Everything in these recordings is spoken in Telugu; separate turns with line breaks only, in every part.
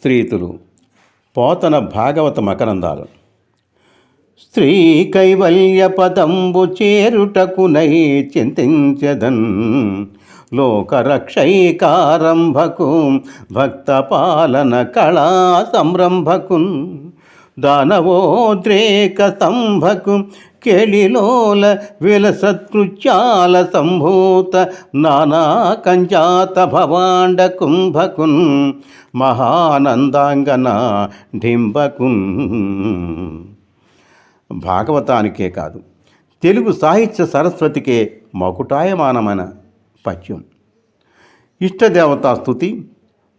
స్త్రీతులు పోతన భాగవత మకరందాలు. స్త్రీ కైవల్య పదంబు చేరుటకునై చింతించదన్. లోకరక్షైకారంభకు భక్త పాలన కళా సంరంభకున్ దానవోద్రేక స్తంభకు కేళిలోల విలసత్కృత్యాల సంభూత నానా కంజాత భవాండ కుంభకున్ మహానందాంగన డింబకున్. భాగవతానికే కాదు తెలుగు సాహిత్య సరస్వతికే మకుటాయమానమైన పద్యం. ఇష్టదేవతా స్థుతి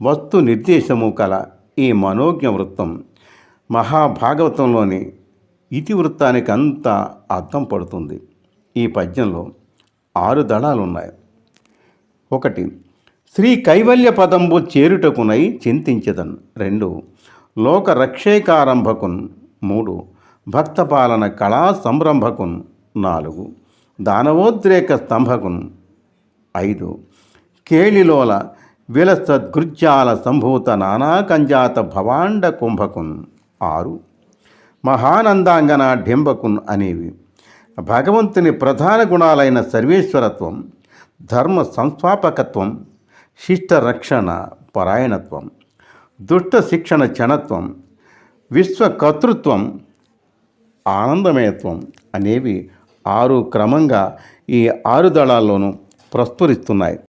వస్తు నిర్దేశము కల ఈ మనోజ్ఞ వృత్తం మహాభాగవతంలోని ఇతివృత్తానికి అంతా అర్థం పడుతుంది. ఈ పద్యంలో ఆరు దళాలు ఉన్నాయి ఒకటి శ్రీ కైవల్య పదంబు చేరుటకునై చింతించదన్. రెండు లోక రక్షేకారంభకున్. మూడు భక్తపాలన కళా సంరంభకున్. నాలుగు దానవోద్రేక స్తంభకున్. ఐదు కేళిలోల విలసద్గృజ్యాల సంభూత నానాకంజాత భవాండ కుంభకున్. ఆరు మహానందాంగన డింబకున్ అనేవి. భగవంతుని ప్రధాన గుణాలైన సర్వేశ్వరత్వం ధర్మ సంస్థాపకత్వం శిష్ట రక్షణ పరాయణత్వం దుష్ట శిక్షణ క్షణత్వం విశ్వకర్తృత్వం ఆనందమయత్వం అనేవి ఆరు క్రమంగా ఈ ఆరు దళాల్లోనూ ప్రస్ఫురిస్తున్నాయి